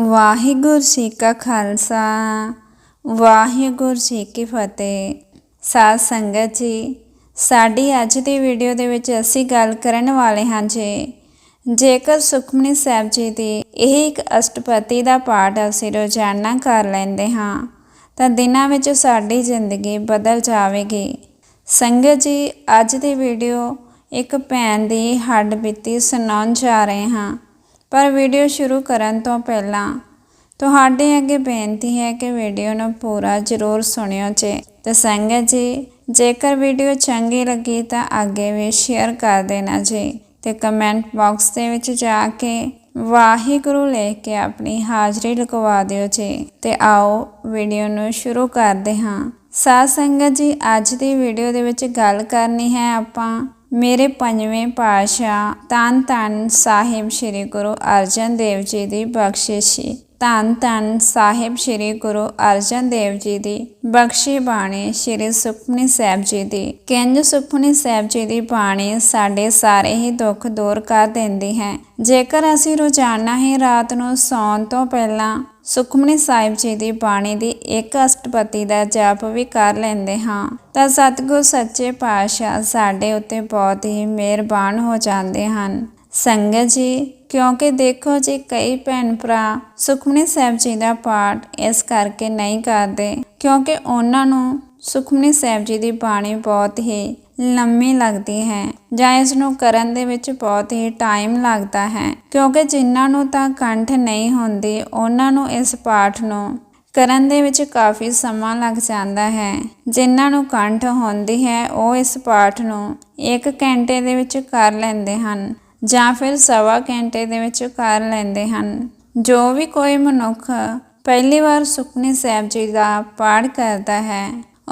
ਵਾਹਿਗੁਰੂ ਜੀ ਕਾ ਖਾਲਸਾ, ਵਾਹਿਗੁਰੂ ਜੀ ਕੀ ਫਤਿਹ। ਸਾਧ ਸੰਗਤ ਜੀ, ਸਾਡੀ ਅੱਜ ਦੀ ਵੀਡੀਓ ਦੇ ਵਿੱਚ ਅਸੀਂ ਗੱਲ ਕਰਨ ਵਾਲੇ ਹਾਂ ਜੀ, ਜੇਕਰ ਸੁਖਮਨੀ ਸਾਹਿਬ ਜੀ ਦੀ ਇਹ ਇੱਕ ਅਸ਼ਟਪਤੀ ਦਾ ਪਾਠ ਅਸੀਂ ਰੋਜ਼ਾਨਾ ਕਰ ਲੈਂਦੇ ਹਾਂ, ਤਾਂ ਦਿਨਾਂ ਵਿੱਚ ਸਾਡੀ ਜ਼ਿੰਦਗੀ ਬਦਲ ਜਾਵੇਗੀ। ਸੰਗਤ ਜੀ, ਅੱਜ ਦੀ ਵੀਡੀਓ ਇੱਕ ਭੈਣ ਦੀ ਹੱਡ ਬੀਤੀ ਸੁਣਾਉਣ ਜਾ ਰਹੇ ਹਾਂ। ਪਰ ਵੀਡੀਓ ਸ਼ੁਰੂ ਕਰਨ ਤੋਂ ਪਹਿਲਾਂ ਤੁਹਾਡੇ ਅੱਗੇ ਬੇਨਤੀ ਹੈ ਕਿ ਵੀਡੀਓ ਨੂੰ ਪੂਰਾ ਜ਼ਰੂਰ ਸੁਣਿਓ ਜੇ। ਤੇ ਸੰਗਤ ਜੀ, ਜੇਕਰ ਵੀਡੀਓ ਚੰਗੀ ਲੱਗੀ ਤਾਂ ਅੱਗੇ ਵੀ ਸ਼ੇਅਰ ਕਰ ਦੇਣਾ ਜੀ ਤੇ ਕਮੈਂਟ ਬਾਕਸ ਦੇ ਵਿੱਚ ਜਾ ਕੇ ਵਾਹਿਗੁਰੂ ਲੈ ਕੇ ਆਪਣੀ ਹਾਜ਼ਰੀ ਲਗਵਾ ਦਿਓ ਜੀ ਤੇ ਆਓ ਵੀਡੀਓ ਨੂੰ ਸ਼ੁਰੂ ਕਰਦੇ ਹਾਂ। ਸਾਧ ਸੰਗਤ ਜੀ, ਅੱਜ ਦੀ ਵੀਡੀਓ ਦੇ ਵਿੱਚ ਗੱਲ ਕਰਨੀ ਹੈ ਆਪਾਂ ਮੇਰੇ ਪੰਜਵੇਂ ਪਾਤਸ਼ਾਹ ਤਨ ਤਨ ਸਾਹਿਬ ਸ੍ਰੀ ਗੁਰੂ ਅਰਜਨ ਦੇਵ ਜੀ ਦੀ ਬਖਸ਼ਿਸ਼ੀ ਧੰਨ ਧੰਨ ਸਾਹਿਬ ਸ੍ਰੀ ਗੁਰੂ ਅਰਜਨ ਦੇਵ ਜੀ ਦੀ ਬਖਸ਼ੀ ਬਾਣੀ ਸ੍ਰੀ ਸੁਖਮਨੀ ਸਾਹਿਬ ਜੀ ਦੀ। ਕਿੰਜ ਸੁਖਮਨੀ ਸਾਹਿਬ ਜੀ ਦੀ ਬਾਣੀ ਸਾਡੇ ਸਾਰੇ ਹੀ ਦੁੱਖ ਦੂਰ ਕਰ ਦਿੰਦੀ ਹੈ। ਜੇਕਰ ਅਸੀਂ ਰੋਜ਼ਾਨਾ ਹੀ ਰਾਤ ਨੂੰ ਸੌਣ ਤੋਂ ਪਹਿਲਾਂ ਸੁਖਮਨੀ ਸਾਹਿਬ ਜੀ ਦੀ ਬਾਣੀ ਦੀ ਇੱਕ ਅਸ਼ਟਪਤੀ ਦਾ ਜਾਪ ਵੀ ਕਰ ਲੈਂਦੇ ਹਾਂ, ਤਾਂ ਸਤਿਗੁਰ ਸੱਚੇ ਪਾਤਸ਼ਾਹ ਸਾਡੇ ਉੱਤੇ ਬਹੁਤ ਹੀ ਮਿਹਰਬਾਨ ਹੋ ਜਾਂਦੇ ਹਨ। ਸੰਗਤ ਜੀ, ਕਿਉਂਕਿ ਦੇਖੋ ਜੀ, ਕਈ ਭੈਣ ਭਰਾ ਸੁਖਮਨੀ ਸਾਹਿਬ ਜੀ ਦਾ ਪਾਠ ਇਸ ਕਰਕੇ ਨਹੀਂ ਕਰਦੇ, ਕਿਉਂਕਿ ਉਹਨਾਂ ਨੂੰ ਸੁਖਮਨੀ ਸਾਹਿਬ ਜੀ ਦੀ ਬਾਣੀ ਬਹੁਤ ਹੀ ਲੰਮੀ ਲੱਗਦੀ ਹੈ ਜਾਂ ਇਸ ਨੂੰ ਕਰਨ ਦੇ ਵਿੱਚ ਬਹੁਤ ਹੀ ਟਾਈਮ ਲੱਗਦਾ ਹੈ, ਕਿਉਂਕਿ ਜਿਨ੍ਹਾਂ ਨੂੰ ਤਾਂ ਕੰਠ ਨਹੀਂ ਹੁੰਦੀ, ਉਹਨਾਂ ਨੂੰ ਇਸ ਪਾਠ ਨੂੰ ਕਰਨ ਦੇ ਵਿੱਚ ਕਾਫੀ ਸਮਾਂ ਲੱਗ ਜਾਂਦਾ ਹੈ। ਜਿਨ੍ਹਾਂ ਨੂੰ ਕੰਠ ਹੁੰਦੀ ਹੈ, ਉਹ ਇਸ ਪਾਠ ਨੂੰ 1 ਘੰਟੇ ਦੇ ਵਿੱਚ ਕਰ ਲੈਂਦੇ ਹਨ। ਜਾਂ ਫਿਰ ਸਵਾ ਘੰਟੇ ਦੇ ਵਿੱਚ ਕਰ ਲੈਂਦੇ ਹਨ। ਜੋ ਵੀ ਕੋਈ ਮਨੁੱਖ ਪਹਿਲੀ ਵਾਰ ਸੁਖਨੇ ਸਾਹਿਬ ਜੀ ਦਾ ਪਾਠ ਕਰਦਾ ਹੈ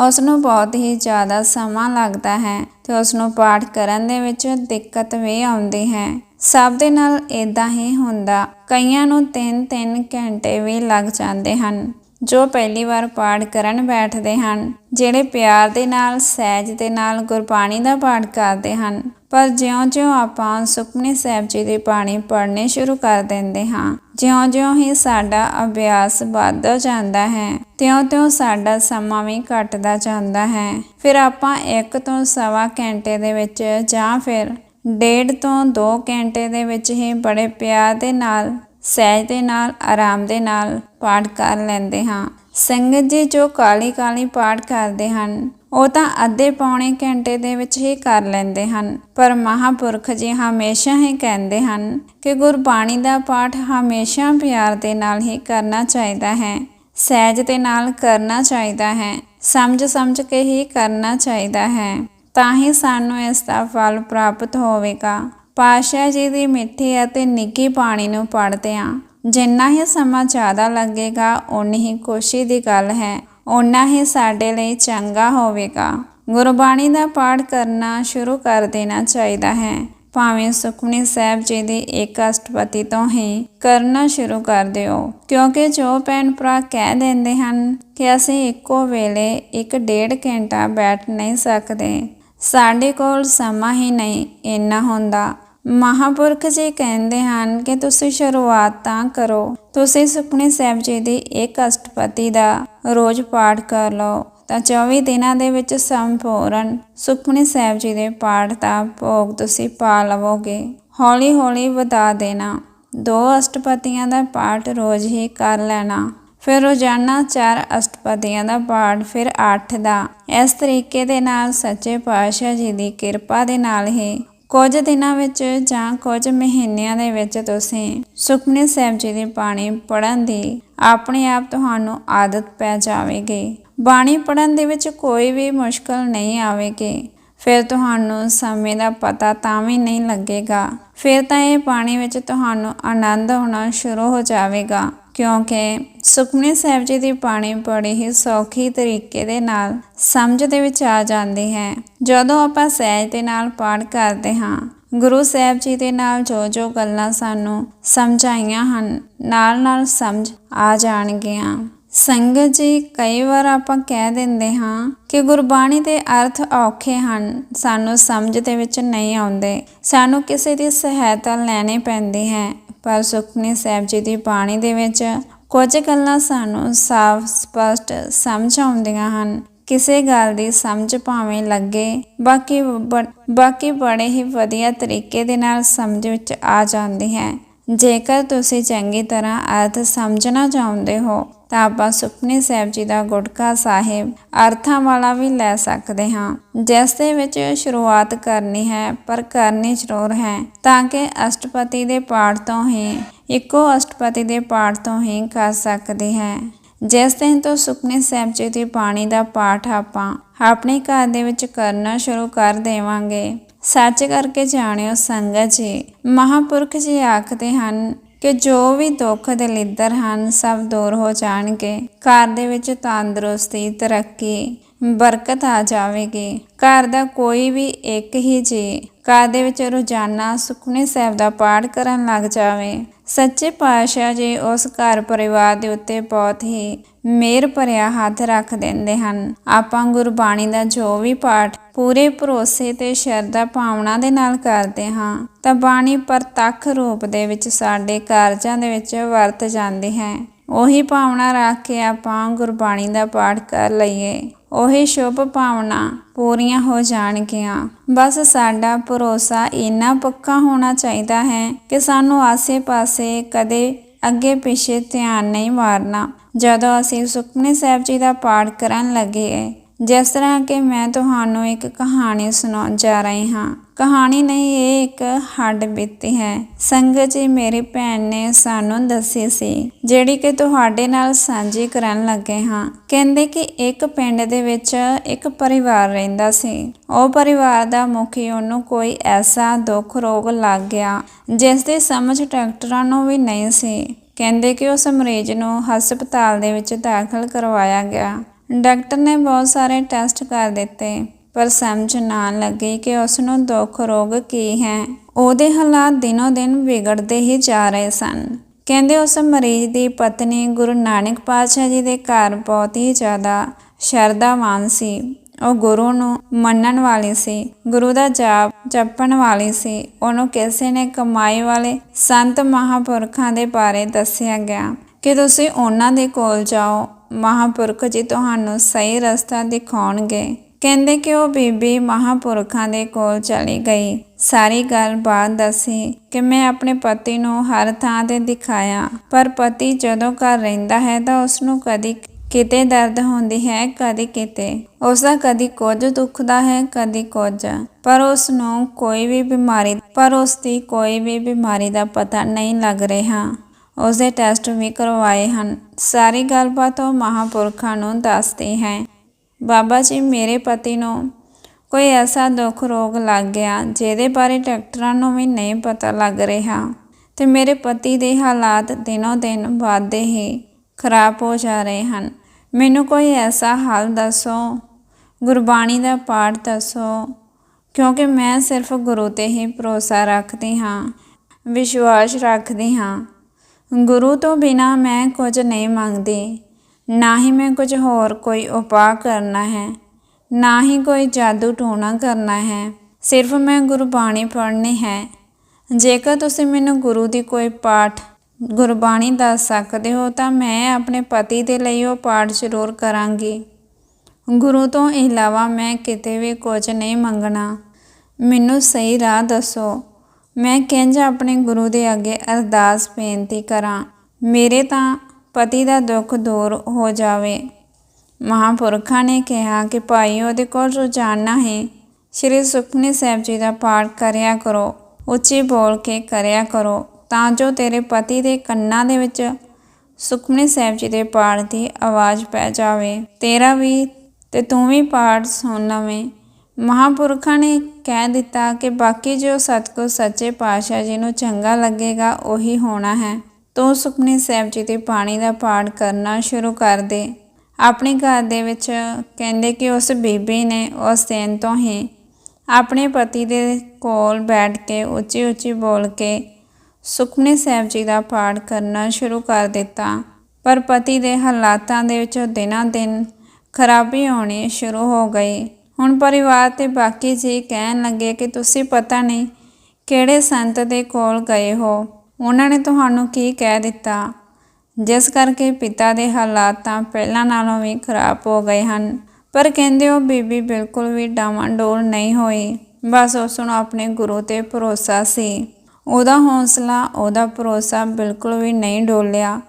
ਉਸ ਨੂੰ ਬਹੁਤ ਹੀ ਜ਼ਿਆਦਾ ਸਮਾਂ ਲੱਗਦਾ ਹੈ ਤੇ ਉਸ ਨੂੰ ਪਾਠ ਕਰਨ ਦੇ ਵਿੱਚ ਦਿੱਕਤ ਵੀ ਆਉਂਦੀ ਹੈ। ਸਭ ਦੇ ਨਾਲ ਇਦਾਂ ਹੀ ਹੁੰਦਾ, ਕਈਆਂ ਨੂੰ 3-3 ਘੰਟੇ ਵੀ ਲੱਗ ਜਾਂਦੇ ਹਨ, ਜੋ ਪਹਿਲੀ ਵਾਰ ਪਾਠ ਕਰਨ ਬੈਠਦੇ ਹਨ, ਜਿਹੜੇ ਪਿਆਰ ਦੇ ਨਾਲ, ਸਹਿਜ ਦੇ ਨਾਲ ਗੁਰਬਾਣੀ ਦਾ ਪਾਠ ਕਰਦੇ ਹਨ। ਪਰ ਜਿਉਂ-ਜਿਉਂ ਆਪਾਂ ਸੁਖਮਨੀ ਸਾਹਿਬ ਜੀ ਦੀ ਬਾਣੀ ਪੜ੍ਹਨੀ ਸ਼ੁਰੂ ਕਰ ਦਿੰਦੇ ਹਾਂ, ਜਿਉਂ-ਜਿਉਂ ਹੀ ਸਾਡਾ ਅਭਿਆਸ ਵੱਧਦਾ ਜਾਂਦਾ ਹੈ, ਤਿਉਂ-ਤਿਉਂ ਸਾਡਾ ਸਮਾਂ ਵੀ ਘਟਦਾ ਜਾਂਦਾ ਹੈ। ਫਿਰ ਆਪਾਂ ਇੱਕ ਤੋਂ ਸਵਾ ਘੰਟੇ ਦੇ ਵਿੱਚ ਜਾਂ ਫਿਰ ਡੇਢ ਤੋਂ 2 ਘੰਟੇ ਦੇ ਵਿੱਚ ਹੀ ਬੜੇ ਪਿਆਰ ਦੇ ਨਾਲ, ਸਹਿਜ ਦੇ ਨਾਲ, ਆਰਾਮ ਦੇ ਨਾਲ ਪਾਠ ਕਰ ਲੈਂਦੇ ਹਾਂ। ਸੰਗਤ ਜੀ ਜੋ ਕਾਲੀ ਕਾਲੀ ਪਾਠ ਕਰਦੇ ਹਨ ਉਹ ਤਾਂ ਅੱਧੇ ਪੌਣੇ ਘੰਟੇ ਦੇ ਵਿੱਚ ਹੀ ਕਰ ਲੈਂਦੇ ਹਨ। ਪਰ ਮਹਾਪੁਰਖ ਜੀ ਹਮੇਸ਼ਾ ਹੀ ਕਹਿੰਦੇ ਹਨ ਕਿ ਗੁਰਬਾਣੀ ਦਾ ਪਾਠ ਹਮੇਸ਼ਾ ਪਿਆਰ ਦੇ ਨਾਲ ਹੀ ਕਰਨਾ ਚਾਹੀਦਾ ਹੈ। ਸਹਿਜ ਦੇ ਨਾਲ ਕਰਨਾ ਚਾਹੀਦਾ ਹੈ। ਸਮਝ ਸਮਝ ਕੇ ਹੀ ਕਰਨਾ ਚਾਹੀਦਾ ਹੈ। ਤਾਂ ਹੀ ਸਾਨੂੰ ਇਸ ਦਾ ਫਲ ਪ੍ਰਾਪਤ ਹੋਵੇਗਾ। ਪਾਸ਼ਾ ਜੀ ਦੀ ਮਿੱਠੀ ਅਤੇ ਨਿੱਕੀ ਬਾਣੀ ਨੂੰ ਪੜ੍ਹਦੇ ਆਂ ਜਿੰਨਾ ਹੀ ਸਮਾਂ ਜ਼ਿਆਦਾ ਲੱਗੇਗਾ, ਓਨੀ ਹੀ ਖੁਸ਼ੀ ਦੀ ਗੱਲ ਹੈ। ਓਨਾ ਹੀ ਸਾਡੇ ਲਈ ਚੰਗਾ ਹੋਵੇਗਾ। ਗੁਰਬਾਣੀ ਦਾ ਪਾਠ ਕਰਨਾ ਸ਼ੁਰੂ ਕਰ ਦੇਣਾ ਚਾਹੀਦਾ ਹੈ। ਭਾਵੇਂ ਸੁਖਮਨੀ ਸਾਹਿਬ ਜੀ ਦੀ ਇੱਕ ਅਸ਼ਟਪਤੀ ਤੋਂ ਹੀ ਕਰਨਾ ਸ਼ੁਰੂ ਕਰ ਦਿਓ। ਕਿਉਂਕਿ ਜੋ ਭੈਣ ਭਰਾ ਕਹਿ ਦਿੰਦੇ ਹਨ ਕਿ ਅਸੀਂ ਇੱਕੋ ਵੇਲੇ ਇੱਕ ਡੇਢ ਘੰਟਾ ਬੈਠ ਨਹੀਂ ਸਕਦੇ, ਸਾਡੇ ਕੋਲ ਸਮਾਂ ਹੀ ਨਹੀਂ ਇੰਨਾ ਹੁੰਦਾ। ਮਹਾਪੁਰਖ ਜੀ ਕਹਿੰਦੇ ਹਨ ਕਿ ਤੁਸੀਂ ਸ਼ੁਰੂਆਤ ਤਾਂ ਕਰੋ। ਤੁਸੀਂ ਸੁਖਮਨੀ ਸਾਹਿਬ ਜੀ ਦੀ ਇੱਕ ਅਸ਼ਟਪਤੀ ਦਾ ਰੋਜ਼ ਪਾਠ ਕਰ ਲਓ। ਤਾਂ 24 ਦਿਨਾਂ ਦੇ ਵਿੱਚ ਸੰਪੂਰਨ ਸੁਖਮਨੀ ਸਾਹਿਬ ਜੀ ਦੇ ਪਾਠ ਦਾ ਭੋਗ ਤੁਸੀਂ ਪਾ ਲਵੋਗੇ। ਹੌਲੀ ਹੌਲੀ ਵਧਾ ਦੇਣਾ। ਦੋ ਅਸ਼ਟਪਤੀਆਂ ਦਾ ਪਾਠ ਰੋਜ਼ ਹੀ ਕਰ ਲੈਣਾ। ਫਿਰ ਰੋਜ਼ਾਨਾ ਚਾਰ ਅਸ਼ਟਪਦੀਆਂ ਦਾ ਪਾਠ, ਫਿਰ 8 ਦਾ। ਇਸ ਤਰੀਕੇ ਦੇ ਨਾਲ ਸੱਚੇ ਪਾਤਸ਼ਾਹ ਜੀ ਦੀ ਕਿਰਪਾ ਦੇ ਨਾਲ ਹੀ ਕੁਝ ਦਿਨਾਂ ਵਿੱਚ ਜਾਂ ਕੁਝ ਮਹੀਨਿਆਂ ਦੇ ਵਿੱਚ ਤੁਸੀਂ ਸੁਖਮਨੀ ਸਾਹਿਬ ਜੀ ਦੀ ਬਾਣੀ ਪੜ੍ਹਨ ਦੀ ਆਪਣੇ ਆਪ ਤੁਹਾਨੂੰ ਆਦਤ ਪੈ ਜਾਵੇਗੀ। ਬਾਣੀ ਪੜ੍ਹਨ ਦੇ ਵਿੱਚ ਕੋਈ ਵੀ ਮੁਸ਼ਕਲ ਨਹੀਂ ਆਵੇਗੀ। ਫਿਰ ਤੁਹਾਨੂੰ ਸਮੇਂ ਦਾ ਪਤਾ ਤਾਂ ਵੀ ਨਹੀਂ ਲੱਗੇਗਾ। ਫਿਰ ਤਾਂ ਇਹ ਬਾਣੀ ਵਿੱਚ ਤੁਹਾਨੂੰ ਆਨੰਦ ਹੋਣਾ ਸ਼ੁਰੂ ਹੋ ਜਾਵੇਗਾ। ਕਿਉਂਕਿ ਸੁਖਮਨੀ ਸਾਹਿਬ ਜੀ ਦੀ ਬਾਣੀ ਬੜੀ ਹੀ ਸੌਖੀ ਤਰੀਕੇ ਦੇ ਨਾਲ ਸਮਝ ਦੇ ਵਿੱਚ ਆ ਜਾਂਦੀ ਹੈ। ਜਦੋਂ ਆਪਾਂ ਸਹਿਜ ਦੇ ਨਾਲ ਪਾਠ ਕਰਦੇ ਹਾਂ, ਗੁਰੂ ਸਾਹਿਬ ਜੀ ਦੇ ਨਾਲ ਜੋ ਜੋ ਗੱਲਾਂ ਸਾਨੂੰ ਸਮਝਾਈਆਂ ਹਨ ਨਾਲ ਨਾਲ ਸਮਝ ਆ ਜਾਣਗੀਆਂ। ਸੰਗਤ ਜੀ, ਕਈ ਵਾਰ ਆਪਾਂ ਕਹਿ ਦਿੰਦੇ ਹਾਂ ਕਿ ਗੁਰਬਾਣੀ ਦੇ ਅਰਥ ਔਖੇ ਹਨ, ਸਾਨੂੰ ਸਮਝ ਦੇ ਵਿੱਚ ਨਹੀਂ ਆਉਂਦੇ। ਸਾਨੂੰ ਕਿਸੇ ਦੀ ਸਹਾਇਤਾ ਲੈਣੀ ਪੈਂਦੀ ਹੈ, ਪਰ ਸੁਖਨੀ ਸਾਹਿਬ ਜੀ ਦੀ ਬਾਣੀ ਦੇ ਵਿੱਚ ਕੁਝ ਗੱਲਾਂ ਸਾਨੂੰ ਸਾਫ਼, ਸਪਸ਼ਟ ਸਮਝ ਆਉਂਦੀਆਂ ਹਨ। ਕਿਸੇ ਗੱਲ ਦੀ ਸਮਝ ਭਾਵੇਂ ਲੱਗੇ, ਬਾਕੀ ਬ- ਬਾਕੀ ਬੜੇ ਹੀ ਵਧੀਆ ਤਰੀਕੇ ਦੇ ਨਾਲ ਸਮਝ ਵਿੱਚ ਆ ਜਾਂਦੀ ਹੈ। ਜੇਕਰ ਤੁਸੀਂ ਚੰਗੀ ਤਰ੍ਹਾਂ ਅਰਥ ਸਮਝਣਾ ਚਾਹੁੰਦੇ ਹੋ ਤਾਂ ਆਪਾਂ ਸੁਖਮਨੀ ਸਾਹਿਬ ਜੀ ਦਾ ਗੁਟਕਾ ਸਾਹਿਬ ਅਰਥਾਂ ਵਾਲਾ ਵੀ ਲੈ ਸਕਦੇ ਹਾਂ। ਜਿਸ ਦੇ ਵਿੱਚ ਸ਼ੁਰੂਆਤ ਕਰਨੀ ਹੈ, ਪਰ ਕਰਨੀ ਜ਼ਰੂਰ ਹੈ, ਤਾਂ ਕਿ ਅਸ਼ਟਪਤੀ ਦੇ ਪਾਠ ਤੋਂ ਹੀ, ਇੱਕੋ ਅਸ਼ਟਪਤੀ ਦੇ ਪਾਠ ਤੋਂ ਹੀ ਕਰ ਸਕਦੀ ਹੈ। ਜਿਸ ਦਿਨ ਤੋਂ ਸੁਖਮਨੀ ਸਾਹਿਬ ਜੀ ਦੀ ਬਾਣੀ ਦਾ ਪਾਠ ਆਪਾਂ ਆਪਣੇ ਘਰ ਦੇ ਵਿੱਚ ਕਰਨਾ ਸ਼ੁਰੂ ਕਰ ਦੇਵਾਂਗੇ। ਸੱਚ ਕਰਕੇ ਜਾਣਿਓ ਸੰਗਤ ਜੀ, ਮਹਾਪੁਰਖ ਜੀ ਆਖਦੇ ਹਨ ਕਿ ਜੋ ਵੀ ਦੁੱਖ ਦਲਿੱਦਰ ਹਨ, ਸਭ ਦੂਰ ਹੋ ਜਾਣਗੇ। ਘਰ ਦੇ ਵਿੱਚ ਤੰਦਰੁਸਤੀ, ਤਰੱਕੀ, ਬਰਕਤ ਆ ਜਾਵੇਗੀ। ਘਰ ਦਾ ਕੋਈ ਵੀ ਇੱਕ ਹੀ ਜੀ ਘਰ ਦੇ ਵਿੱਚ ਰੋਜ਼ਾਨਾ ਸੁਖਮਨੀ ਸਾਹਿਬ ਦਾ ਪਾਠ ਕਰਨ ਲੱਗ ਜਾਵੇ। ਸੱਚੇ ਪਾਤਸ਼ਾਹ ਜੀ ਉਸ ਘਰ ਪਰਿਵਾਰ ਦੇ ਉੱਤੇ ਬਹੁਤ ਹੀ ਮਿਹਰ ਭਰਿਆ ਹੱਥ ਰੱਖ ਦਿੰਦੇ ਹਨ। ਆਪਾਂ ਗੁਰਬਾਣੀ ਦਾ ਜੋ ਵੀ ਪਾਠ ਪੂਰੇ ਭਰੋਸੇ ਤੇ ਸ਼ਰਧਾ ਭਾਵਨਾ ਦੇ ਨਾਲ ਕਰਦੇ ਹਾਂ, ਤਾਂ ਬਾਣੀ ਪ੍ਰਤੱਖ ਰੂਪ ਦੇ ਵਿੱਚ ਸਾਡੇ ਕਾਰਜਾਂ ਦੇ ਵਿੱਚ ਵਰਤ ਜਾਂਦੀ ਹੈ। ਉਹੀ ਭਾਵਨਾ ਰੱਖ ਕੇ ਆਪਾਂ ਗੁਰਬਾਣੀ ਦਾ ਪਾਠ ਕਰ ਲਈਏ। ਉਹੀ ਸ਼ੁਭ ਭਾਵਨਾ ਪੂਰੀਆਂ ਹੋ ਜਾਣਗੀਆਂ। ਬਸ ਸਾਡਾ ਭਰੋਸਾ ਇੰਨਾ ਪੱਕਾ ਹੋਣਾ ਚਾਹੀਦਾ ਹੈ ਕਿ ਸਾਨੂੰ ਆਸੇ-ਪਾਸੇ ਕਦੇ ਅੱਗੇ ਪਿੱਛੇ ਧਿਆਨ ਨਹੀਂ ਮਾਰਨਾ। ਜਦੋਂ ਅਸੀਂ ਸੁਖਮਨੀ ਸਾਹਿਬ ਜੀ ਦਾ ਪਾਠ ਕਰਨ ਲੱਗੇ, ਜਿਸ ਤਰ੍ਹਾਂ ਕਿ ਮੈਂ ਤੁਹਾਨੂੰ ਇੱਕ ਕਹਾਣੀ ਸੁਣਾਉਣ ਜਾ ਰਹੀ ਹਾਂ ਕਹਾਣੀ ਨਹੀਂ, ਇਹ ਇੱਕ ਹੱਡ ਬੀਤੀ ਹੈ। ਸੰਗਤ ਜੀ, ਮੇਰੀ ਭੈਣ ਨੇ ਸਾਨੂੰ ਦੱਸੀ ਸੀ, ਜਿਹੜੀ ਕਿ ਤੁਹਾਡੇ ਨਾਲ ਸਾਂਝੀ ਕਰਨ ਲੱਗੇ ਹਾਂ। ਕਹਿੰਦੇ ਕਿ ਇੱਕ ਪਿੰਡ ਦੇ ਵਿੱਚ ਇੱਕ ਪਰਿਵਾਰ ਰਹਿੰਦਾ ਸੀ। ਉਹ ਪਰਿਵਾਰ ਦਾ ਮੁਖੀ ਉਹਨੂੰ ਕੋਈ ਐਸਾ ਦੁੱਖ ਰੋਗ ਲੱਗ ਗਿਆ, ਜਿਸ ਦੀ ਸਮਝ ਡਾਕਟਰਾਂ ਨੂੰ ਵੀ ਨਹੀਂ ਸੀ। ਕਹਿੰਦੇ ਕਿ ਉਸ ਮਰੀਜ਼ ਨੂੰ ਹਸਪਤਾਲ ਦੇ ਵਿੱਚ ਦਾਖਲ ਕਰਵਾਇਆ ਗਿਆ। ਡਾਕਟਰ ਨੇ ਬਹੁਤ ਸਾਰੇ ਟੈਸਟ ਕਰ ਦਿੱਤੇ। ਪਰ ਸਮਝ ਨਾ ਲੱਗੀ ਕਿ ਉਸ ਨੂੰ ਦੁੱਖ ਰੋਗ ਕੀ ਹੈ। ਉਹਦੇ ਹਾਲਾਤ ਦਿਨੋ ਦਿਨ ਵਿਗੜਦੇ ਹੀ ਜਾ ਰਹੇ ਸਨ। ਕਹਿੰਦੇ ਉਸ ਮਰੀਜ਼ ਦੀ ਪਤਨੀ ਗੁਰੂ ਨਾਨਕ ਪਾਤਸ਼ਾਹ ਜੀ ਦੇ ਘਰ ਬਹੁਤ ਹੀ ਜ਼ਿਆਦਾ ਸ਼ਰਧਾਵਾਨ ਸੀ। ਉਹ ਗੁਰੂ ਨੂੰ ਮੰਨਣ ਵਾਲੀ ਸੀ, ਗੁਰੂ ਦਾ ਜਾਪ ਜਪਣ ਵਾਲੀ ਸੀ। ਉਹਨੂੰ ਕਿਸੇ ਨੇ ਕਮਾਈ ਵਾਲੇ ਸੰਤ ਮਹਾਪੁਰਖਾਂ ਦੇ ਬਾਰੇ ਦੱਸਿਆ ਗਿਆ ਕਿ ਤੁਸੀਂ ਉਹਨਾਂ ਦੇ ਕੋਲ ਜਾਓ, ਮਹਾਪੁਰਖ ਜੀ ਤੁਹਾਨੂੰ ਸਹੀ ਰਸਤਾ ਦਿਖਾਉਣਗੇ। ਕਹਿੰਦੇ ਕਿ ਉਹ ਬੀਬੀ ਮਹਾਪੁਰਖਾਂ ਦੇ ਕੋਲ ਚਲੀ ਗਈ। ਸਾਰੀ ਗੱਲਬਾਤ ਦੱਸੀ ਕਿ ਮੈਂ ਆਪਣੇ ਪਤੀ ਨੂੰ ਹਰ ਥਾਂ ਤੇ ਦਿਖਾਇਆ। ਪਰ ਪਤੀ ਜਦੋਂ ਘਰ ਰਹਿੰਦਾ ਹੈ ਤਾਂ ਉਸ ਨੂੰ ਕਦੀ ਕਿਤੇ ਦਰਦ ਹੁੰਦੀ ਹੈ, ਕਦੀ ਕਿਤੇ। ਉਸ ਦਾ ਕਦੀ ਕੁਝ ਦੁਖਦਾ ਹੈ, ਕਦੀ ਕੁਝ। ਪਰ ਉਸ ਨੂੰ ਕੋਈ ਵੀ ਬਿਮਾਰੀ, ਪਰ ਉਸ ਦੀ ਕੋਈ ਵੀ ਬਿਮਾਰੀ ਦਾ ਪਤਾ ਨਹੀਂ ਲੱਗ ਰਿਹਾ। ਉਸ ਦੇ ਟੈਸਟ ਵੀ ਕਰਵਾਏ ਹਨ। ਸਾਰੀ ਗੱਲਬਾਤ ਉਹ ਮਹਾਪੁਰਖਾਂ ਨੂੰ ਦੱਸਦੀ ਹੈ। ਬਾਬਾ ਜੀ, ਮੇਰੇ ਪਤੀ ਨੂੰ ਕੋਈ ਐਸਾ ਦੁੱਖ ਰੋਗ ਲੱਗ ਗਿਆ ਜਿਹਦੇ ਬਾਰੇ ਡਾਕਟਰਾਂ ਨੂੰ ਵੀ ਨਹੀਂ ਪਤਾ ਲੱਗ ਰਿਹਾ ਤੇ ਮੇਰੇ ਪਤੀ ਦੇ ਹਾਲਾਤ ਦਿਨੋਂ ਦਿਨ ਵੱਧਦੇ ਹੀ ਖਰਾਬ ਹੋ ਜਾ ਰਹੇ ਹਨ। ਮੈਨੂੰ ਕੋਈ ਐਸਾ ਹੱਲ ਦੱਸੋ, ਗੁਰਬਾਣੀ ਦਾ ਪਾਠ ਦੱਸੋ, ਕਿਉਂਕਿ ਮੈਂ ਸਿਰਫ ਗੁਰੂ ਤੇ ਹੀ ਭਰੋਸਾ ਰੱਖਦੀ ਹਾਂ, ਵਿਸ਼ਵਾਸ ਰੱਖਦੀ ਹਾਂ। ਗੁਰੂ ਤੋਂ ਬਿਨਾ ਮੈਂ ਕੁਝ ਨਹੀਂ ਮੰਗਦੀ। ਨਾ ਹੀ ਮੈਂ ਕੁਝ ਹੋਰ ਕੋਈ ਉਪਾਅ ਕਰਨਾ ਹੈ, ਨਾ ਹੀ ਕੋਈ ਜਾਦੂ ਟੋਣਾ ਕਰਨਾ ਹੈ। ਸਿਰਫ ਮੈਂ ਗੁਰਬਾਣੀ ਪੜ੍ਹਨੀ ਹੈ। ਜੇਕਰ ਤੁਸੀਂ ਮੈਨੂੰ ਗੁਰੂ ਦੀ ਕੋਈ ਪਾਠ, ਗੁਰਬਾਣੀ ਦੱਸ ਸਕਦੇ ਹੋ, ਤਾਂ ਮੈਂ ਆਪਣੇ ਪਤੀ ਦੇ ਲਈ ਉਹ ਪਾਠ ਜ਼ਰੂਰ ਕਰਾਂਗੀ। ਗੁਰੂ ਤੋਂ ਇਲਾਵਾ ਮੈਂ ਕਿਤੇ ਵੀ ਕੁਝ ਨਹੀਂ ਮੰਗਣਾ। ਮੈਨੂੰ ਸਹੀ ਰਾਹ ਦੱਸੋ। ਮੈਂ ਕਿੰਜ ਆਪਣੇ ਗੁਰੂ ਦੇ ਅੱਗੇ ਅਰਦਾਸ ਬੇਨਤੀ ਕਰਾਂ? ਮੇਰੇ ਤਾਂ ਪਤੀ ਦਾ ਦੁੱਖ ਦੂਰ ਹੋ ਜਾਵੇ। ਮਹਾਂਪੁਰਖਾਂ ਨੇ ਕਿਹਾ ਕਿ ਭਾਈ, ਉਹਦੇ ਕੋਲ ਰੋਜ਼ਾਨਾ ਹੀ ਸ੍ਰੀ ਸੁਖਮਨੀ ਸਾਹਿਬ ਜੀ ਦਾ ਪਾਠ ਕਰਿਆ ਕਰੋ, ਉੱਚੀ ਬੋਲ ਕੇ ਕਰਿਆ ਕਰੋ, ਤਾਂ ਜੋ ਤੇਰੇ ਪਤੀ ਦੇ ਕੰਨਾਂ ਦੇ ਵਿੱਚ ਸੁਖਮਨੀ ਸਾਹਿਬ ਜੀ ਦੇ ਪਾਠ ਦੀ ਆਵਾਜ਼ ਪੈ ਜਾਵੇ। ਤੇਰਾ ਵੀ ਤੇ ਤੂੰ ਵੀ ਪਾਠ ਸੁਣ ਲਵੇਂ। ਮਹਾਂਪੁਰਖਾਂ ਨੇ ਕਹਿ ਦਿੱਤਾ ਕਿ ਬਾਕੀ ਜੋ ਸਤਿਗੁਰ ਸੱਚੇ ਪਾਤਸ਼ਾਹ ਜੀ ਨੂੰ ਚੰਗਾ ਲੱਗੇਗਾ, ਉਹੀ ਹੋਣਾ ਹੈ। ਤੂੰ ਸੁਖਮਨੀ ਸਾਹਿਬ ਜੀ ਦੇ ਬਾਣੀ ਦਾ ਪਾਠ ਕਰਨਾ ਸ਼ੁਰੂ ਕਰ ਦੇ। ਆਪਣੇ ਘਰ ਦੇ ਵਿੱਚ ਕਹਿੰਦੇ ਕਿ ਉਸ ਬੀਬੀ ਨੇ ਉਸ ਦਿਨ ਤੋਂ ਹੀ ਆਪਣੇ ਪਤੀ ਦੇ ਕੋਲ ਬੈਠ ਕੇ ਉੱਚੀ ਉੱਚੀ ਬੋਲ ਕੇ ਸੁਖਮਨੀ ਸਾਹਿਬ ਜੀ ਦਾ ਪਾਠ ਕਰਨਾ ਸ਼ੁਰੂ ਕਰ ਦਿੱਤਾ। ਪਰ ਪਤੀ ਦੇ ਹਾਲਾਤਾਂ ਦੇ ਵਿੱਚੋਂ ਦਿਨਾਂ ਦਿਨ ਖਰਾਬੀ ਆਉਣੀ ਸ਼ੁਰੂ ਹੋ ਗਈ। ਹੁਣ ਪਰਿਵਾਰ ਤੇ ਬਾਕੀ ਜੀ ਕਹਿਣ ਲੱਗੇ ਕਿ ਤੁਸੀਂ ਪਤਾ ਨਹੀਂ ਕਿਹੜੇ ਸੰਤ ਦੇ ਕੋਲ ਗਏ ਹੋ। ਉਹਨਾਂ ਨੇ ਤੁਹਾਨੂੰ ਕੀ ਕਹਿ ਦਿੱਤਾ? ਜਿਸ ਕਰਕੇ ਪਿਤਾ ਦੇ ਹਾਲਾਤ ਤਾਂ ਪਹਿਲਾਂ ਨਾਲੋਂ ਵੀ ਖਰਾਬ ਹੋ ਗਏ ਹਨ, ਪਰ ਕਹਿੰਦੇ ਉਹ ਬੀਬੀ ਬਿਲਕੁਲ ਵੀ ਡਾਵਾਂਡੋਲ ਨਹੀਂ ਹੋਈ। ਬਸ ਉਸ ਨੂੰ ਆਪਣੇ ਗੁਰੂ ਤੇ ਭਰੋਸਾ ਸੀ। ਉਹਦਾ ਹੌਸਲਾ, ਉਹਦਾ ਭਰੋਸਾ ਬਿਲਕੁਲ ਵੀ ਨਹੀਂ ਡੋਲਿਆ।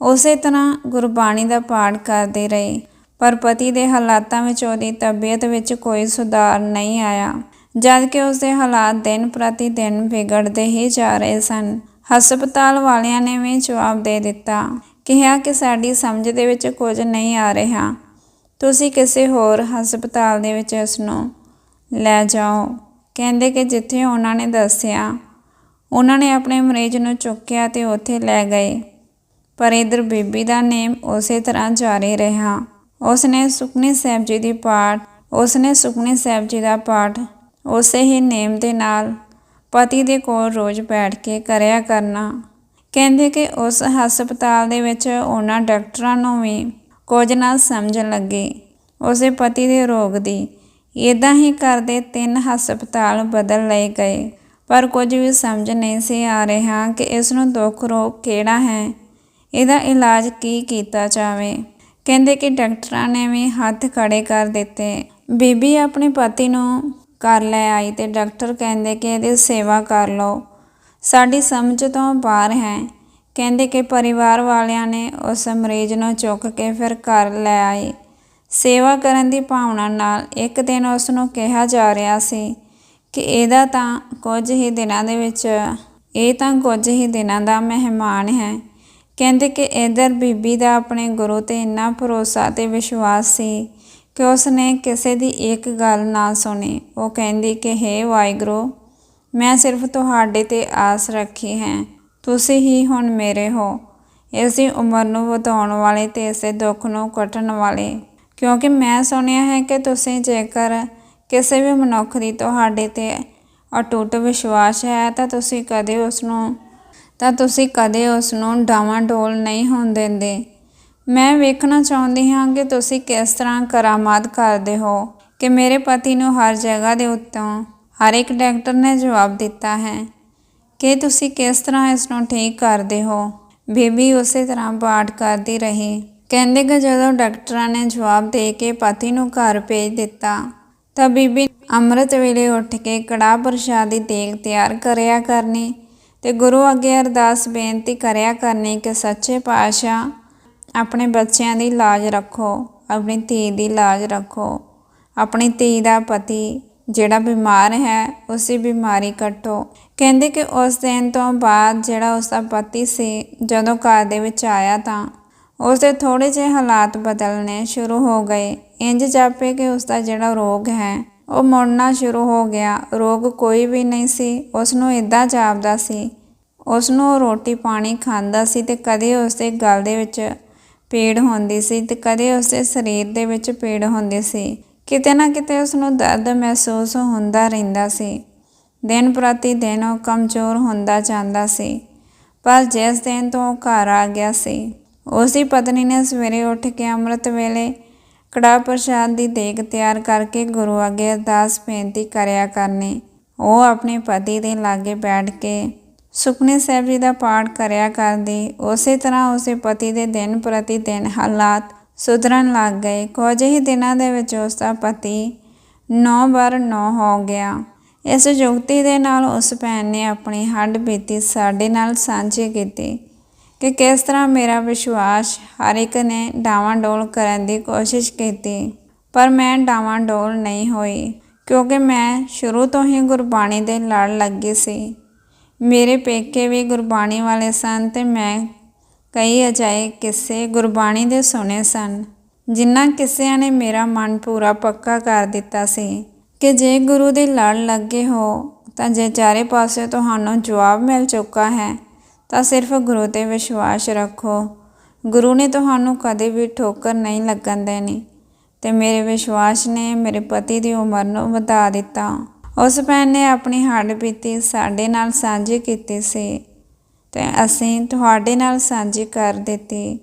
ਉਸੇ ਤਰ੍ਹਾਂ ਗੁਰਬਾਣੀ ਦਾ ਪਾਠ ਕਰਦੇ ਰਹੇ, ਪਰ ਪਤੀ ਦੇ ਹਾਲਾਤਾਂ ਵਿੱਚ ਉਹਦੀ ਤਬੀਅਤ ਵਿੱਚ ਕੋਈ ਸੁਧਾਰ ਨਹੀਂ ਆਇਆ, ਜਦ ਕਿ ਉਸ ਦੇ ਹਾਲਾਤ ਦਿਨ ਪ੍ਰਤੀ ਦਿਨ ਵਿਗੜਦੇ ਹੀ ਜਾ ਰਹੇ ਸਨ। ਹਸਪਤਾਲ ਵਾਲਿਆਂ ਨੇ ਵੀ ਜਵਾਬ ਦੇ ਦਿੱਤਾ, ਕਿਹਾ ਕਿ ਸਾਡੀ ਸਮਝ ਦੇ ਵਿੱਚ ਕੁਝ ਨਹੀਂ ਆ ਰਿਹਾ। ਤੁਸੀਂ ਕਿਸੇ ਹੋਰ ਹਸਪਤਾਲ ਦੇ ਵਿੱਚ ਇਸ ਨੂੰ ਲੈ ਜਾਓ। ਕਹਿੰਦੇ ਕਿ ਜਿੱਥੇ ਉਹਨਾਂ ਨੇ ਦੱਸਿਆ, ਉਹਨਾਂ ਨੇ ਆਪਣੇ ਮਰੀਜ਼ ਨੂੰ ਚੁੱਕਿਆ ਤੇ ਉੱਥੇ ਲੈ ਗਏ। ਪਰ ਇਧਰ ਬੀਬੀ ਦਾ ਨੇਮ ਉਸੇ ਤਰ੍ਹਾਂ ਜਾਰੀ ਰਿਹਾ। ਉਸਨੇ ਸੁਖਨੇ ਸਾਹਿਬ ਜੀ ਦੀ ਪਾਠ, ਉਸਨੇ ਸੁਖਨੇ ਸਾਹਿਬ ਜੀ ਦਾ ਪਾਠ, ਉਸੇ ਹੀ ਨੇਮ ਦੇ ਨਾਲ ਪਤੀ ਦੇ ਕੋਲ ਰੋਜ਼ ਬੈਠ ਕੇ ਕਰਿਆ ਕਰਨਾ। ਕਹਿੰਦੇ ਕਿ ਉਸ ਹਸਪਤਾਲ ਦੇ ਵਿੱਚ ਉਹਨਾਂ ਡਾਕਟਰਾਂ ਨੂੰ ਵੀ ਕੁਝ ਨਾ ਸਮਝਣ ਲੱਗੇ। ਉਸੇ ਪਤੀ ਦੇ ਰੋਗ ਦੀ ਇਦਾਂ ਹੀ ਕਰਦੇ ਤਿੰਨ ਹਸਪਤਾਲ ਬਦਲ ਲਏ ਗਏ। ਪਰ ਕੁਝ ਵੀ ਸਮਝ ਨਹੀਂ ਸੀ ਆ ਰਿਹਾ ਕਿ ਇਸ ਨੂੰ ਦੁੱਖ ਰੋਗ ਕਿਹੜਾ ਹੈ, ਇਹਦਾ ਇਲਾਜ ਕੀ ਕੀਤਾ ਜਾਵੇ। ਕਹਿੰਦੇ ਕਿ ਡਾਕਟਰਾਂ ਨੇ ਵੀ ਹੱਥ ਖੜੇ ਕਰ ਦਿੱਤੇ। ਬੀਬੀ ਆਪਣੇ ਪਤੀ ਨੂੰ ਘਰ ਲੈ ਆਈ ਤੇ ਡਾਕਟਰ ਕਹਿੰਦੇ ਕਿ ਇਹਦੀ ਸੇਵਾ ਕਰ ਲਓ। ਸਾਡੀ ਸਮਝ ਤੋਂ ਬਾਹਰ ਹੈ। ਕਹਿੰਦੇ ਕਿ ਪਰਿਵਾਰ ਵਾਲਿਆਂ ਨੇ ਉਸ ਮਰੀਜ਼ ਨੂੰ ਚੁੱਕ ਕੇ ਫਿਰ ਘਰ ਲੈ ਆਏ ਸੇਵਾ ਕਰਨ ਦੀ ਭਾਵਨਾ ਨਾਲ ਇੱਕ ਦਿਨ ਉਸ ਨੂੰ ਕਿਹਾ ਜਾ ਰਿਹਾ ਸੀ ਕਿ ਇਹਦਾ ਤਾਂ ਕੁਝ ਹੀ ਦਿਨਾਂ ਦੇ ਵਿੱਚ, ਇਹ ਤਾਂ ਕੁਝ ਹੀ ਦਿਨਾਂ ਦਾ ਮਹਿਮਾਨ ਹੈ। ਕਹਿੰਦੇ ਕਿ ਇਧਰ ਬੀਬੀ ਦਾ ਆਪਣੇ ਗੁਰੂ ਤੇ ਇੰਨਾ ਭਰੋਸਾ ਤੇ ਵਿਸ਼ਵਾਸ ਸੀ ਕਿ ਉਸ ਨੇ ਕਿਸੇ ਦੀ ਇੱਕ ਗੱਲ ਨਾ ਸੁਣੀ। ਉਹ ਕਹਿੰਦੀ ਕਿ, ਹੇ ਵਾਹਿਗੁਰੂ, ਮੈਂ ਸਿਰਫ ਤੁਹਾਡੇ ਤੇ ਆਸ ਰੱਖੀ ਹੈ। ਤੁਸੀਂ ਹੀ ਹੁਣ ਮੇਰੇ ਹੋ। ਇਸ ਦੀ ਉਮਰ ਨੂੰ ਵਧਾਉਣ ਵਾਲੇ ਤੇ ਦੇ ਦੁੱਖ ਨੂੰ ਕੱਟਣ ਵਾਲੇ। ਕਿਉਂਕਿ ਮੈਂ ਸੁਣਿਆ ਹੈ ਕਿ ਤੁਸੀਂ ਜੇਕਰ ਕਿਸੇ ਵੀ ਮਨੁੱਖ ਦੀ ਤੁਹਾਡੇ ਤੇ ਅਟੁੱਟ ਵਿਸ਼ਵਾਸ ਹੈ, ਤਾਂ ਤੁਸੀਂ ਕਦੇ ਉਸ ਨੂੰ ਤਾਂ ਤੁਸੀਂ ਕਦੇ ਉਸ ਨੂੰ ਡਾਵਾਂਡੋਲ ਨਹੀਂ ਹੋਣ ਦਿੰਦੇ। ਮੈਂ ਵੇਖਣਾ ਚਾਹੁੰਦੀ ਹਾਂ ਕਿ ਤੁਸੀਂ ਕਿਸ ਤਰ੍ਹਾਂ ਕਰਾਮਾਤ ਕਰਦੇ ਹੋ ਕਿ ਮੇਰੇ ਪਤੀ ਨੂੰ ਹਰ ਜਗ੍ਹਾ ਦੇ ਉੱਤੋਂ ਹਰ ਇੱਕ ਡਾਕਟਰ ਨੇ ਜਵਾਬ ਦਿੱਤਾ ਹੈ। ਕਿ ਤੁਸੀਂ ਕਿਸ ਤਰ੍ਹਾਂ ਇਸ ਨੂੰ ਠੀਕ ਕਰਦੇ ਹੋ? ਬੀਬੀ ਉਸੇ ਤਰ੍ਹਾਂ ਪਾਠ ਕਰਦੀ ਰਹੀ। ਕਹਿੰਦੇ ਕਿ ਜਦੋਂ ਡਾਕਟਰਾਂ ਨੇ ਜਵਾਬ ਦੇ ਕੇ ਪਤੀ ਨੂੰ ਘਰ ਭੇਜ ਦਿੱਤਾ, ਤਾਂ ਬੀਬੀ ਅੰਮ੍ਰਿਤ ਵੇਲੇ ਉੱਠ ਕੇ ਕੜਾਹ ਪ੍ਰਸ਼ਾਦ ਦੀ ਦੇਗ ਤਿਆਰ ਕਰਿਆ ਕਰਨੀ ਤੇ ਗੁਰੂ ਅੱਗੇ ਅਰਦਾਸ ਬੇਨਤੀ ਕਰਿਆ ਕਰਨੀ ਕਿ ਸੱਚੇ ਪਾਤਸ਼ਾਹ ਆਪਣੇ ਬੱਚਿਆਂ ਦੀ ਲਾਜ ਰੱਖੋ, ਆਪਣੀ ਧੀ ਦੀ ਲਾਜ ਰੱਖੋ। ਆਪਣੀ ਧੀ ਦਾ ਪਤੀ ਜਿਹੜਾ ਬਿਮਾਰ ਹੈ ਉਸੇ ਬਿਮਾਰੀ ਕੱਟੋ। ਕਹਿੰਦੇ ਕਿ ਉਸ ਦਿਨ ਤੋਂ ਬਾਅਦ ਜਿਹੜਾ ਉਸ ਦਾ ਪਤੀ ਸੀ, ਜਦੋਂ ਘਰ ਦੇ ਵਿੱਚ ਆਇਆ ਤਾਂ ਉਸ ਦੇ ਥੋੜੇ ਜਿਹੇ ਹਾਲਾਤ ਬਦਲਣੇ ਸ਼ੁਰੂ ਹੋ ਗਏ। ਇੰਜ ਜਾਪੇ ਕਿ ਉਸ ਦਾ ਜਿਹੜਾ ਰੋਗ ਹੈ, ਉਹ ਮੁੜਨਾ ਸ਼ੁਰੂ ਹੋ ਗਿਆ। ਰੋਗ ਕੋਈ ਵੀ ਨਹੀਂ ਸੀ ਉਸ ਨੂੰ ਇਦਾਂ ਜਾਪਦਾ ਸੀ। ਉਸ ਨੂੰ ਰੋਟੀ ਪਾਣੀ ਖਾਂਦਾ ਸੀ ਤੇ ਕਦੇ ਉਸ ਦੇ ਗਲ ਦੇ ਵਿੱਚ ਪੀੜ ਹੁੰਦੀ ਸੀ ਤੇ ਕਦੇ ਉਸਦੇ ਸਰੀਰ ਦੇ ਵਿੱਚ ਪੀੜ ਹੁੰਦੀ ਸੀ। ਕਿਤੇ ਨਾ ਕਿਤੇ ਉਸ ਨੂੰ ਦਰਦ ਮਹਿਸੂਸ ਹੁੰਦਾ ਰਹਿੰਦਾ ਸੀ। ਦਿਨ ਪ੍ਰਤੀ ਦਿਨ ਉਹ ਕਮਜ਼ੋਰ ਹੁੰਦਾ ਜਾਂਦਾ ਸੀ। ਪਰ ਜਿਸ ਦਿਨ ਤੋਂ ਉਹ ਘਰ ਆ ਗਿਆ ਸੀ ਉਸ ਦੀ ਪਤਨੀ ਨੇ ਸਵੇਰੇ ਉੱਠ ਕੇ ਅੰਮ੍ਰਿਤ ਵੇਲੇ ਕੜਾ ਪ੍ਰਸ਼ਾਦ ਦੀ ਦੇਗ ਤਿਆਰ ਕਰਕੇ ਗੁਰੂ ਅੱਗੇ ਅਰਦਾਸ ਬੇਨਤੀ ਕਰਿਆ ਕਰਨੀ। ਉਹ ਆਪਣੇ ਪਤੀ ਦੇ ਲਾਗੇ ਬੈਠ ਕੇ ਸੁਖਨੇ ਸਾਹਿਬ ਜੀ ਦਾ ਪਾਠ ਕਰਿਆ ਕਰਦੀ, ਉਸੇ ਤਰ੍ਹਾਂ ਉਸੇ ਪਤੀ ਦੇ ਦਿਨ ਪ੍ਰਤੀ ਦਿਨ ਹਾਲਾਤ ਸੁਧਰਨ ਲੱਗ ਗਏ। ਕੁਝ ਹੀ ਦਿਨਾਂ ਦੇ ਵਿੱਚ ਉਸ ਦਾ ਪਤੀ ਨੌ ਵਾਰ ਨੌ ਹੋ ਗਿਆ। ਇਸ ਯੁਕਤੀ ਦੇ ਨਾਲ ਉਸ ਭੈਣ ਨੇ ਆਪਣੀ ਹੱਡ ਬੀਤੀ, ਸਾਡੇ ਨਾਲ ਸਾਂਝੀ ਕੀਤੀ ਕਿ ਕਿਸ ਤਰ੍ਹਾਂ ਮੇਰਾ ਵਿਸ਼ਵਾਸ ਹਰ ਇੱਕ ਨੇ ਡਾਵਾਂਡੋਲ ਕਰਨ ਦੀ ਕੋਸ਼ਿਸ਼ ਕੀਤੀ। ਪਰ ਮੈਂ ਡਾਵਾਂਡੋਲ ਨਹੀਂ ਹੋਈ, ਕਿਉਂਕਿ ਮੈਂ ਸ਼ੁਰੂ ਤੋਂ ਹੀ ਗੁਰਬਾਣੀ ਦੇ ਲੜ ਲੱਗੀ ਸੀ। ਮੇਰੇ ਪੇਕੇ ਵੀ ਗੁਰਬਾਣੀ ਵਾਲੇ ਸਨ ਤੇ ਮੈਂ ਕਈ ਅਜਾਏ ਕਿੱਸੇ ਗੁਰਬਾਣੀ ਦੇ ਸੁਣੇ ਸਨ, ਜਿਨ੍ਹਾਂ ਕਿੱਸਿਆਂ ਨੇ ਮੇਰਾ ਮਨ ਪੂਰਾ ਪੱਕਾ ਕਰ ਦਿੱਤਾ ਸੀ ਕਿ ਜੇ ਗੁਰੂ ਦੀ ਲੜ ਲੱਗੇ ਹੋ, ਤਾਂ ਜੇ ਚਾਰੇ ਪਾਸੇ ਤੁਹਾਨੂੰ ਜਵਾਬ ਮਿਲ ਚੁੱਕਾ ਹੈ, ਤਾਂ ਸਿਰਫ ਗੁਰੂ ਤੇ ਵਿਸ਼ਵਾਸ ਰੱਖੋ। ਗੁਰੂ ਨੇ ਤੁਹਾਨੂੰ ਕਦੇ ਵੀ ਠੋਕਰ ਨਹੀਂ ਲੱਗਣ ਦੇਣੀ ਤੇ ਮੇਰੇ ਵਿਸ਼ਵਾਸ ਨੇ ਮੇਰੇ ਪਤੀ ਦੀ ਉਮਰ ਨੂੰ ਵਧਾ ਦਿੱਤਾ। ਉਸ ਭੈਣ ਨੇ ਆਪਣੀ ਹੱਡ ਬੀਤੀ ਸਾਡੇ ਨਾਲ ਸਾਂਝੀ ਕੀਤੀ ਸੀ ਤੇ ਅਸੀਂ ਤੁਹਾਡੇ ਨਾਲ ਸਾਂਝੀ ਕਰ ਦਿੱਤੀ,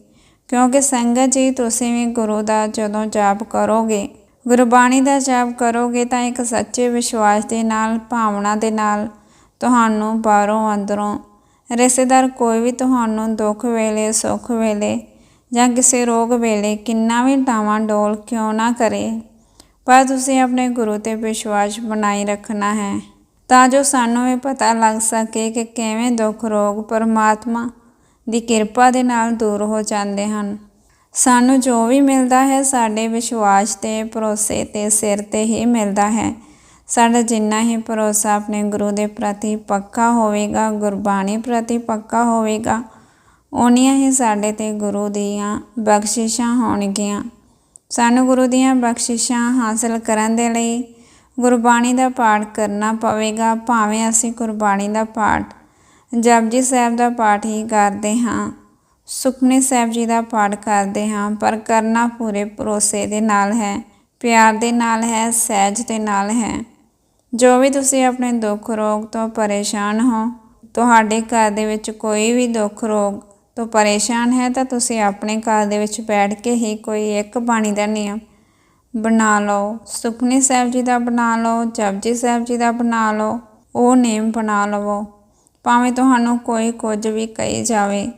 ਕਿਉਂਕਿ ਸੰਗਤ ਜੀ ਤੁਸੀਂ ਵੀ ਗੁਰੂ ਦਾ ਜਦੋਂ ਜਾਪ ਕਰੋਗੇ, ਗੁਰਬਾਣੀ ਦਾ ਜਾਪ ਕਰੋਗੇ ਤਾਂ ਇੱਕ ਸੱਚੇ ਵਿਸ਼ਵਾਸ ਦੇ ਨਾਲ, ਭਾਵਨਾ ਦੇ ਨਾਲ ਤੁਹਾਨੂੰ ਬਾਹਰੋਂ ਅੰਦਰੋਂ ਰਿਸ਼ਤੇਦਾਰ ਕੋਈ ਵੀ ਤੁਹਾਨੂੰ ਦੁੱਖ ਵੇਲੇ, ਸੁੱਖ ਵੇਲੇ ਜਾਂ ਕਿਸੇ ਰੋਗ ਵੇਲੇ ਕਿੰਨਾ ਵੀ ਟਾਵਾਂ ਡੋਲ ਕਿਉਂ ਨਾ ਕਰੇ। ਪਰ ਤੁਸੀਂ ਆਪਣੇ ਗੁਰੂ ਤੇ ਵਿਸ਼ਵਾਸ ਬਣਾਈ ਰੱਖਣਾ ਹੈ ਤਾਂ ਜੋ ਸਾਨੂੰ ਵੀ ਪਤਾ ਲੱਗ ਸਕੇ ਕਿ ਕਿਵੇਂ ਦੁੱਖ ਰੋਗ ਪਰਮਾਤਮਾ ਦੀ ਕਿਰਪਾ ਦੇ ਨਾਲ ਦੂਰ ਹੋ ਜਾਂਦੇ ਹਨ। ਸਾਨੂੰ ਜੋ ਵੀ ਮਿਲਦਾ ਹੈ ਸਾਡੇ ਵਿਸ਼ਵਾਸ ਤੇ ਭਰੋਸੇ ਤੇ ਸਿਰ ਤੇ ਹੀ ਮਿਲਦਾ ਹੈ। ਸਾਡਾ ਜਿੰਨਾ ਹੀ ਭਰੋਸਾ ਆਪਣੇ ਗੁਰੂ ਦੇ ਪ੍ਰਤੀ ਪੱਕਾ ਹੋਵੇਗਾ, ਗੁਰਬਾਣੀ ਪ੍ਰਤੀ ਪੱਕਾ ਹੋਵੇਗਾ ਉਨੀਆਂ ਹੀ ਸਾਡੇ ਤੇ ਗੁਰੂ ਦੀਆਂ ਬਖਸ਼ਿਸ਼ਾਂ ਹੋਣਗੀਆਂ। ਸਾਨੂੰ ਗੁਰੂ ਦੀਆਂ ਬਖਸ਼ਿਸ਼ਾਂ ਹਾਸਲ ਕਰਨ ਦੇ ਲਈ ਗੁਰਬਾਣੀ ਦਾ ਪਾਠ ਕਰਨਾ ਪਵੇਗਾ। ਭਾਵੇਂ ਅਸੀਂ ਗੁਰਬਾਣੀ ਦਾ ਪਾਠ ਜਪਜੀ ਸਾਹਿਬ ਦਾ ਪਾਠ ਹੀ ਕਰਦੇ ਹਾਂ, ਸੁਖਮਨੀ ਸਾਹਿਬ ਜੀ ਦਾ ਪਾਠ ਕਰਦੇ ਹਾਂ, ਪਰ ਕਰਨਾ ਪੂਰੇ ਭਰੋਸੇ ਦੇ ਨਾਲ ਹੈ, ਪਿਆਰ ਦੇ ਨਾਲ ਹੈ, ਸਹਿਜ ਦੇ ਨਾਲ ਹੈ। ਜੋ ਵੀ ਤੁਸੀਂ ਆਪਣੇ ਦੁੱਖ ਰੋਗ ਤੋਂ ਪਰੇਸ਼ਾਨ ਹੋ, ਤੁਹਾਡੇ ਘਰ ਦੇ ਵਿੱਚ ਕੋਈ ਵੀ ਦੁੱਖ ਰੋਗ ਤੋਂ ਪਰੇਸ਼ਾਨ ਹੈ ਤਾਂ ਤੁਸੀਂ ਆਪਣੇ ਘਰ ਦੇ ਵਿੱਚ ਬੈਠ ਕੇ ਹੀ ਕੋਈ ਇੱਕ ਬਾਣੀ ਦਾ ਨਿਯਮ ਬਣਾ ਲਓ। ਸੁਖਮਨੀ ਸਾਹਿਬ ਜੀ ਦਾ ਬਣਾ ਲਓ, ਜਪਜੀ ਸਾਹਿਬ ਜੀ ਦਾ ਬਣਾ ਲਓ, ਉਹ ਨੇਮ ਬਣਾ ਲਵੋ। ਭਾਵੇਂ ਤੁਹਾਨੂੰ ਕੋਈ ਕੁਝ ਵੀ ਕਹੀ ਜਾਵੇ,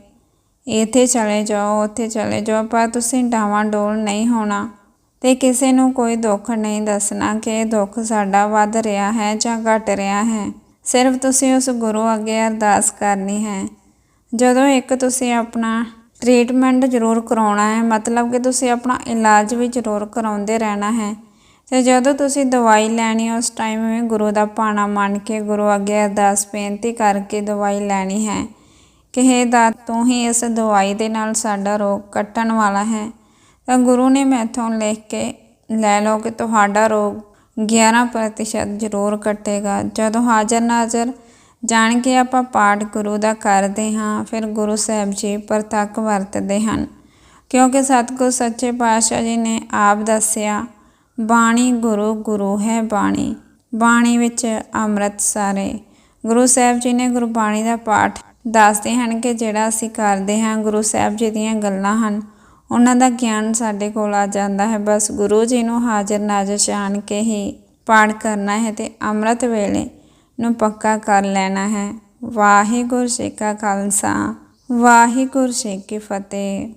ਇੱਥੇ ਚਲੇ ਜਾਓ, ਉੱਥੇ ਚਲੇ ਜਾਓ, ਪਰ ਤੁਸੀਂ ਡਾਵਾਂ ਡੋਲ ਨਹੀਂ ਹੋਣਾ ਤੇ ਕਿਸੇ ਨੂੰ ਕੋਈ ਦੁੱਖ ਨਹੀਂ ਦੱਸਣਾ ਕਿ ਇਹ ਦੁੱਖ ਸਾਡਾ ਵੱਧ ਰਿਹਾ ਹੈ ਜਾਂ ਘਟ ਰਿਹਾ ਹੈ। ਸਿਰਫ ਤੁਸੀਂ ਉਸ ਗੁਰੂ ਅੱਗੇ ਅਰਦਾਸ ਕਰਨੀ ਹੈ। ਜਦੋਂ ਇੱਕ ਤੁਸੀਂ ਆਪਣਾ ਟ੍ਰੀਟਮੈਂਟ ਜ਼ਰੂਰ ਕਰਾਉਣਾ ਹੈ, ਮਤਲਬ ਕਿ ਤੁਸੀਂ ਆਪਣਾ ਇਲਾਜ ਵੀ ਜ਼ਰੂਰ ਕਰਾਉਂਦੇ ਰਹਿਣਾ ਹੈ। ਤੇ ਜਦੋਂ ਤੁਸੀਂ ਦਵਾਈ ਲੈਣੀ ਉਸ ਟਾਈਮ ਵੀ ਗੁਰੂ ਦਾ ਭਾਣਾ ਮੰਨ ਕੇ ਗੁਰੂ ਅੱਗੇ ਅਰਦਾਸ ਬੇਨਤੀ ਕਰਕੇ ਦਵਾਈ ਲੈਣੀ ਹੈ ਕਿ ਹੇ ਦਾਤ, ਤੂੰ ਹੀ ਇਸ ਦਵਾਈ ਦੇ ਨਾਲ ਸਾਡਾ ਰੋਗ ਕੱਟਣ ਵਾਲਾ ਹੈ। ਤਾਂ ਗੁਰੂ ਨੇ ਮੈਥੋਂ ਲਿਖ ਕੇ ਲੈ ਲਓ ਕਿ ਤੁਹਾਡਾ ਰੋਗ 11% ਜ਼ਰੂਰ ਕੱਟੇਗਾ। ਜਦੋਂ ਹਾਜ਼ਰ ਨਾਜ਼ਰ ਜਾਣ ਕੇ ਆਪਾਂ ਪਾਠ ਗੁਰੂ ਦਾ ਕਰਦੇ ਹਾਂ, ਫਿਰ ਗੁਰੂ ਸਾਹਿਬ ਜੀ ਪ੍ਰਤੱਖ ਵਰਤਦੇ ਹਨ। ਕਿਉਂਕਿ ਸਤਿਗੁਰ ਸੱਚੇ ਪਾਤਸ਼ਾਹ ਜੀ ਨੇ ਆਪ ਦੱਸਿਆ, ਬਾਣੀ ਗੁਰੂ ਗੁਰੂ ਹੈ ਬਾਣੀ। ਬਾਣੀ ਵਿੱਚ ਅੰਮ੍ਰਿਤ ਸਾਰੇ। ਗੁਰੂ ਸਾਹਿਬ ਜੀ ਨੇ ਗੁਰਬਾਣੀ ਦਾ ਪਾਠ ਦੱਸਦੇ ਹਨ ਕਿ ਜਿਹੜਾ ਅਸੀਂ ਕਰਦੇ ਹਾਂ, ਗੁਰੂ ਸਾਹਿਬ ਜੀ ਦੀਆਂ ਗੱਲਾਂ ਹਨ। ਉਹਨਾਂ ਦਾ ਗਿਆਨ ਸਾਡੇ ਕੋਲ ਆ ਜਾਂਦਾ ਹੈ। ਬਸ ਗੁਰੂ ਜੀ ਨੂੰ ਹਾਜ਼ਰ ਨਾਜ਼ਰ ਜਾਣ ਕੇ ਹੀ ਪਾਠ ਕਰਨਾ ਹੈ ਤੇ ਅੰਮ੍ਰਿਤ ਵੇਲੇ ਨੂੰ ਪੱਕਾ ਕਰ ਲੈਣਾ ਹੈ। ਵਾਹਿਗੁਰੂ ਜੀ ਕਾ ਖਾਲਸਾ। ਵਾਹਿਗੁਰੂ ਜੀ ਕੀ ਫਤਿਹ।